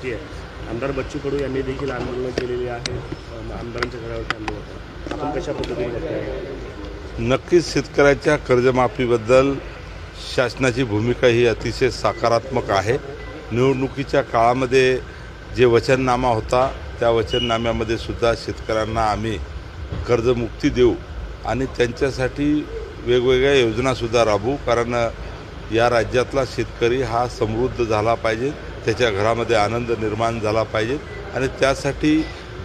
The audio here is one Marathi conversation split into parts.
माहिती आहे आमदार बच्चू कडू यांनी देखील आंदोलनं केलेली आहे. आमदारांच्या घरावरती आंदोलन आपण कशा पद्धतीने नक्कीच शेतकऱ्याच्या कर्जमाफीबद्दल शासनाची भूमिका ही अतिशय सकारात्मक आहे. निवडणुकीच्या काळामध्ये जे वचननामा होता त्या वचननाम्यामध्ये सुद्धा शेतकऱ्यांना आम्ही कर्जमुक्ती देऊ आणि त्यांच्यासाठी वेगवेगळ्या योजनासुद्धा राबवू. कारण या राज्यातला शेतकरी हा समृद्ध झाला पाहिजे त्याच्या घरामध्ये आनंद निर्माण झाला पाहिजे आणि त्यासाठी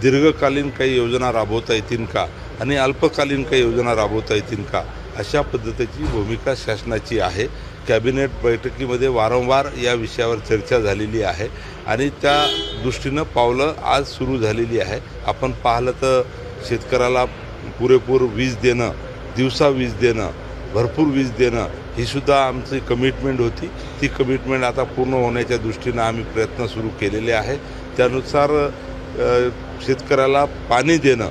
दीर्घकालीन काही योजना राबवता येतील का आणि अल्पकालीन काही योजना राबवता येतील का अशा पद्धतीची भूमिका शासनाची आहे. कॅबिनेट बैठकीमध्ये वारंवार या विषयावर चर्चा झालेली आहे आणि त्या दृष्टीनं पावलं आज सुरू झालेली आहे. आपण पाहिलं तर शेतकऱ्याला पुरेपूर वीज देणं दिवसा वीज देणं भरपूर वीज देणं ही सुद्धा आमची कमिटमेंट होती. ती कमिटमेंट आता पूर्ण होण्याच्या दृष्टीनं आम्ही प्रयत्न सुरू केलेले आहे त्यानुसार शेतकऱ्याला पाणी देणं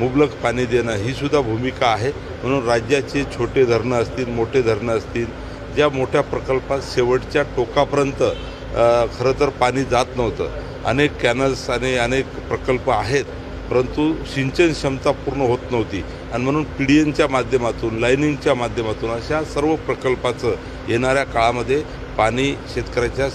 मुबलक पाणी देणं ही सुद्धा भूमिका आहे. म्हणून राज्याचे छोटे धरणं असतील मोठे धरणं असतील ज्या मोठ्या प्रकल्पात शेवटच्या टोकापर्यंत खरं तर पाणी जात नव्हतं. अनेक कॅनल्स आणि अनेक प्रकल्प आहेत परंतु सिंचन क्षमता पूर्ण होत नव्हती. आणि म्हणून पी डी एनच्या माध्यमातून लाईनिंगच्या माध्यमातून अशा सर्व प्रकल्पाचं येणाऱ्या काळामध्ये पाणी शेतकऱ्याच्या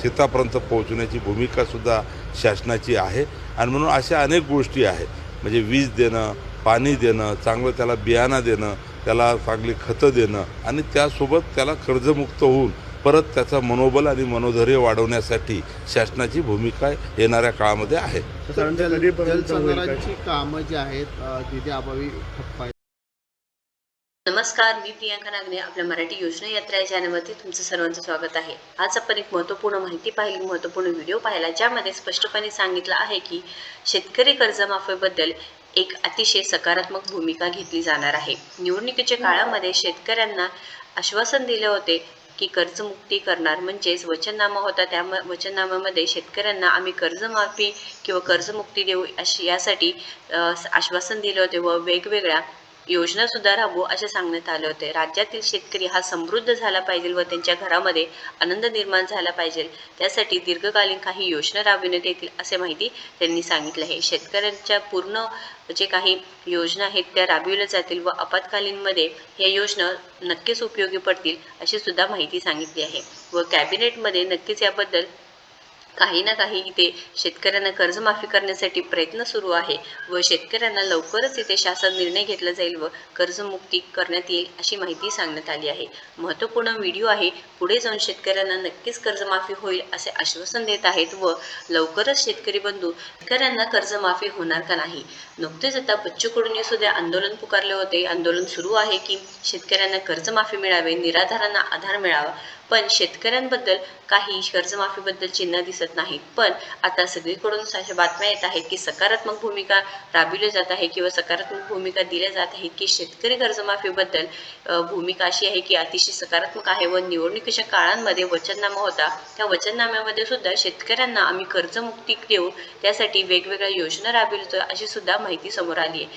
शेतापर्यंत पोहोचण्याची भूमिकासुद्धा शासनाची आहे. आणि म्हणून अशा अनेक गोष्टी आहेत. म्हणजे वीज देणं पाणी देणं चांगलं त्याला बियाणं देणं त्याला चांगली खतं देणं आणि त्यासोबत त्याला कर्जमुक्त होऊन परत त्याचं मनोबल आणि मनोधैर्य वाढवण्यासाठी शासनाची भूमिका येणाऱ्या काळामध्ये आहे. साधारणतः कधीपर्यंत होईल काय? जलसंधारणाची कामं जी आहेत अ, तिथे अभावी ठप्प आहेत. नमस्कार मी प्रियांका नागने आपल्या मराठी योजना यात्रा या चॅनलवरती तुमचं सर्वांचं स्वागत आहे. आज आपण एक महत्त्वपूर्ण माहिती पाहिली महत्त्वपूर्ण व्हिडिओ पाहिला ज्यामध्ये स्पष्टपणे सांगितलं आहे की शेतकरी कर्जमाफीबद्दल एक अतिशय सकारात्मक भूमिका घेतली जाणार आहे. निवडणुकीच्या काळामध्ये शेतकऱ्यांना आश्वासन दिले होते की कर्जमुक्ती करणार म्हणजेच वचननामा होता. त्या वचननाम्यामध्ये शेतकऱ्यांना आम्ही कर्जमाफी किंवा कर्जमुक्ती देऊ अशी यासाठी आश्वासन दिले होते व वेगवेगळ्या योजना सुद्धा राबवू असे सांगण्यात आले होते. राज्यातील शेतकरी हा समृद्ध झाला पाहिजे व त्यांच्या घरामध्ये आनंद निर्माण झाला पाहिजे. त्यासाठी दीर्घकालीन काही योजना राबविण्यात येतील असे माहिती त्यांनी सांगितले आहे. शेतकऱ्यांच्या पूर्ण जे काही योजना आहेत त्या राबविल्या जातील व आपत्कालीनमध्ये या योजना नक्कीच उपयोगी पडतील अशी सुद्धा माहिती सांगितली आहे. व कॅबिनेटमध्ये नक्कीच याबद्दल काही ना काही इथे शेतकऱ्यांना कर्जमाफी करण्यासाठी प्रयत्न सुरू आहे व शेतकऱ्यांना लवकरच इथे शासन निर्णय घेतला जाईल व कर्जमुक्ती करण्यात येईल अशी माहिती सांगण्यात आली आहे. महत्त्वपूर्ण व्हिडिओ आहे पुढे जाऊन शेतकऱ्यांना नक्कीच कर्जमाफी होईल असे आश्वासन देत आहेत व लवकरच शेतकरी बंधू शेतकऱ्यांना कर्जमाफी होणार का नाही? नुकतेच आता बच्चू कडूंनी सुद्धा आंदोलन पुकारले होते. आंदोलन सुरू आहे की शेतकऱ्यांना कर्जमाफी मिळावे निराधारांना आधार मिळावा पण शेतकऱ्यांबद्दल काही कर्जमाफीबद्दल चिन्ह दिसत नाहीत पण आता सगळीकडून अशा बातम्या येत आहेत की सकारात्मक भूमिका राबविली जात आहे किंवा सकारात्मक भूमिका दिल्या जात आहेत की शेतकरी कर्जमाफीबद्दल भूमिका अशी आहे की अतिशय सकारात्मक आहे व निवडणुकीच्या काळांमध्ये वचननामा होता. त्या वचननाम्यामध्ये सुद्धा शेतकऱ्यांना आम्ही कर्जमुक्ती देऊ त्यासाठी वेगवेगळ्या योजना राबवितो अशी सुद्धा माहिती समोर आली आहे.